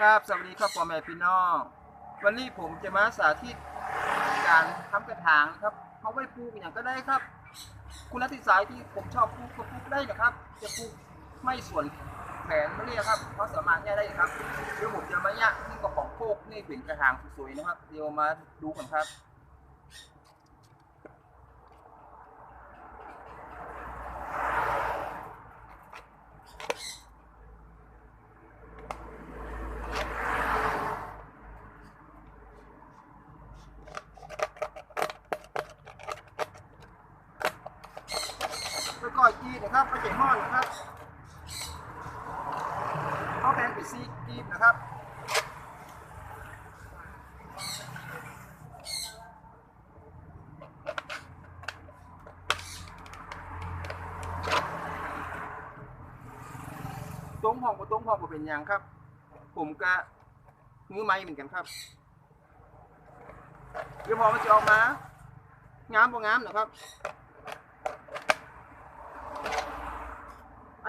ครับสวัสดีครับพ่อแม่พี่น้อง วันนี้ผมจะมาสาธิตการทำกระถางนะครับเขาไว้ปลูกอย่างก็ได้ครับ คุณลักษณะสายที่ผมชอบปลูกก็ปลูกได้นะครับ จะปลูกไม่ส่วนแขนไม่เนี่ยครับเขาสามารถแก้ได้ครับเดี๋ยวผมจะมาแยกนี่กระป๋องโคกนี่เป็นกระถางสวยๆนะครับ เดี๋ยวมาดูกันครับ แล้วก็อีนะ ครับไปเจ็ห้อนะครับเขาแพงไปซีกีบนะครับตรงห้องกับตรงห้องก็เป็นอย่างครับ ผมก็มือไม้เหมือนกันครับเดี๋ยวพอมันจะออกมางามบ่งามนะครับ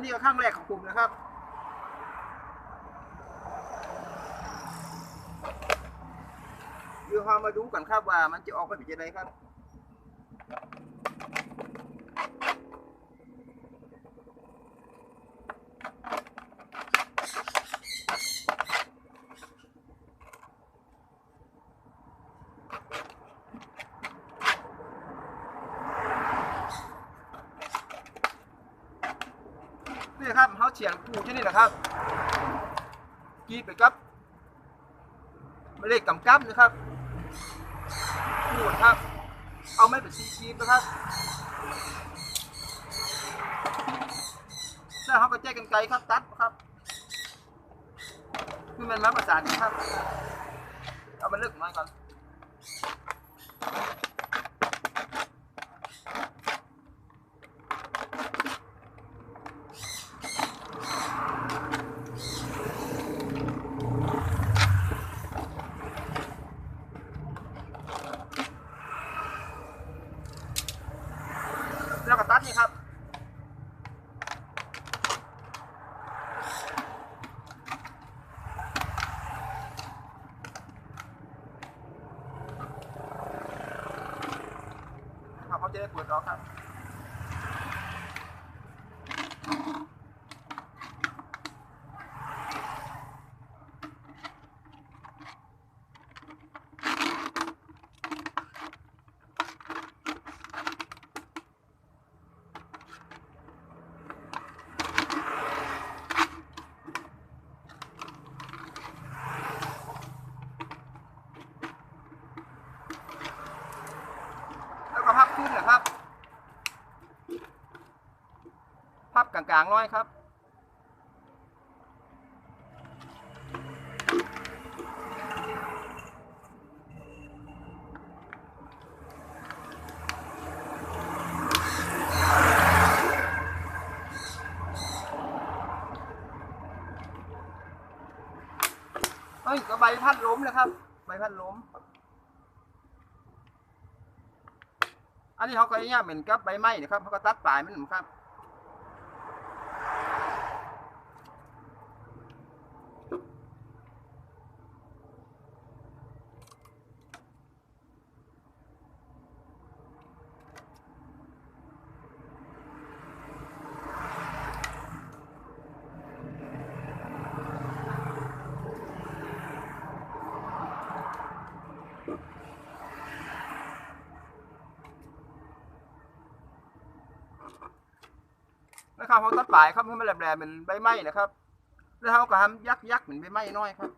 นนี้ก็ข้างแรกของผมนะครับ เดี๋ยวเรามาดูกันครับว่ามันจะออกมาเป็นยังไงครับ นี่ ครับเขาเฉียงปูชนิดนะครับกีไปครับไม่เลขกำกับนะครับปูดครับ เอาไม่เป็นซีกีนะครับแล้วเขาก็แจ้กันไกลครับตัดครับคือมันมาประสานกันครับ เอามันเลิกน้อยก่อน แล้วก็ตัดนี่ครับ ครับ เขาจะได้เปิดออกครับ แล้วก็พับขึ้นนะครับ พับกลางน้อยครับเอ้ยก็ใบพัดล้มนะครับ ใบพัดล้ม อันนี้เขาก็เนี่ยเหมือนกับใบไม้นะครับเขาก็ตัดปลายมันนะครับ นะครับเขาตัดปลายครับให้มันแหลมๆเป็นใบไม้นะครับ แล้วเขาก็ทำยักยักเหมือนใบไม้น้อยครับ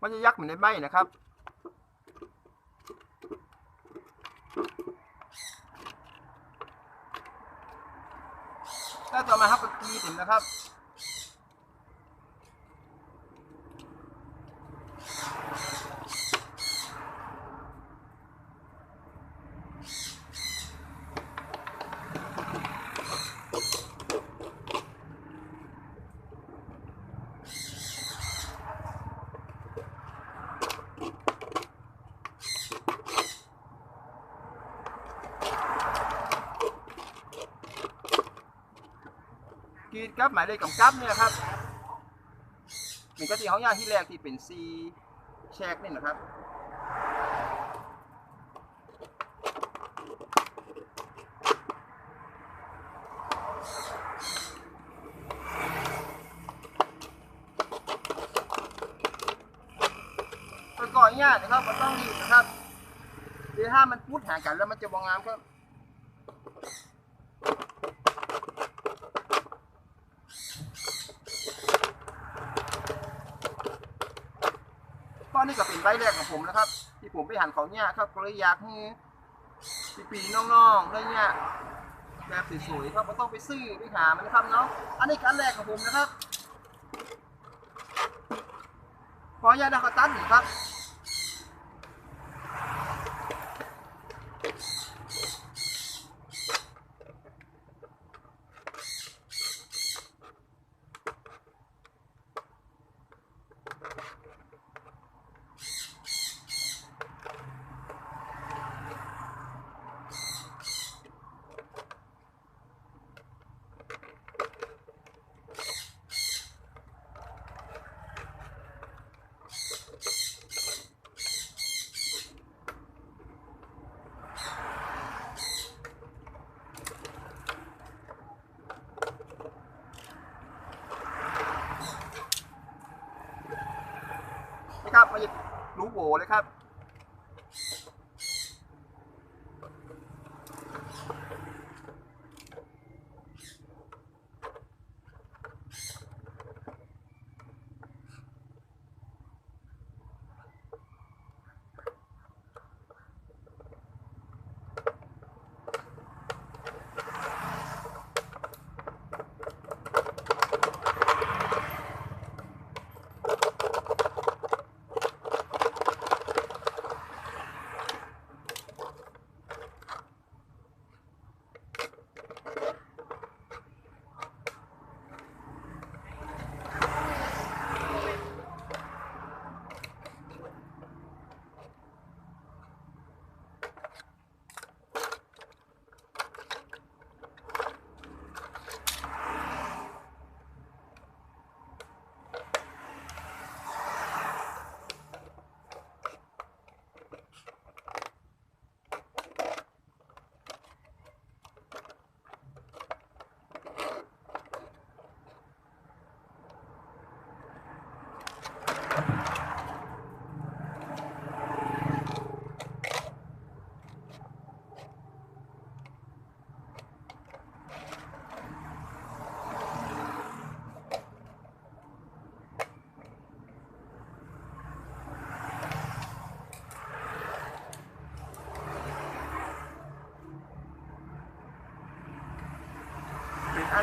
มันจะยักเหมือนในใบนะครับ แล้วต่อมาครับก็กรีดเห็นนะครับ ครับหมายเลขกำกับเนี่ยครับมันก็ที่เขาย่างที่แรกที่เป็นซีแชกนี่นะครับแต่ก่อนเนี่ยนะครับมันต้องรีบนะครับเดี๋ยวถ้ามันพูดหากันแล้วมันจะบองงามครับ ก็เป็นใบแรกของผมนะครับ ที่ผมไปหันของเนี่ยครับก็เลยอยากให้ปีๆน้องๆได้เนี่ยแบบสวยๆครับไม่ต้องไปซื้อไปหามันนะครับเนาะอันนี้การแรกของผมนะครับขออนุญาตนะครับตัดหนึ่งครับ นะ ครับมาหยิบรูโบเลยครับ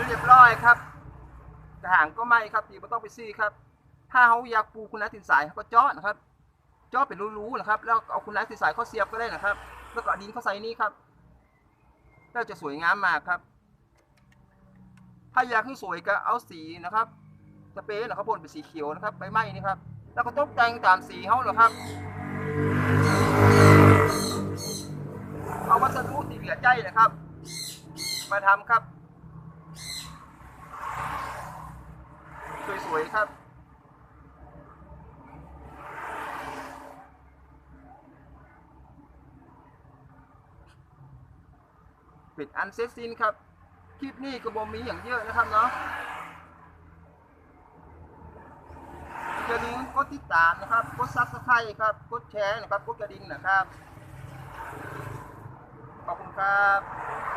เรียบร้อยครับกระถางก็ไม่ครับตีไม่ต้องไปซื้อครับ ถ้าเขาอยากปูคุณนัทตินสายเขาก็เจาะนะครับเจาะเป็นรูๆนะครับ แล้วเอาคุณนัทตินสายเขาเสียบก็ได้นะครับ แล้วก็ดินเขาใส่นี่ครับก็จะสวยงามมากครับ ถ้าอยากให้สวยก็เอาสีนะครับสเปรย์นะครับพ่นเป็นสีเขียวนะครับใบไม้นี่ครับ แล้วก็ตกแต่งตามสีเขาเหรอครับ เอาวัสดุที่เหลือใจนะครับ มาทำครับ สวยๆครับปิดอันเซตซินครับ คลิปนี้ก็บมีอย่างเยอะนะครับเนาะอย่าลืมกดติดตามนะครับ กดซับสไครต์ครับ กดแชร์นะครับ กดกระดิ่งนะครับ ขอบคุณครับ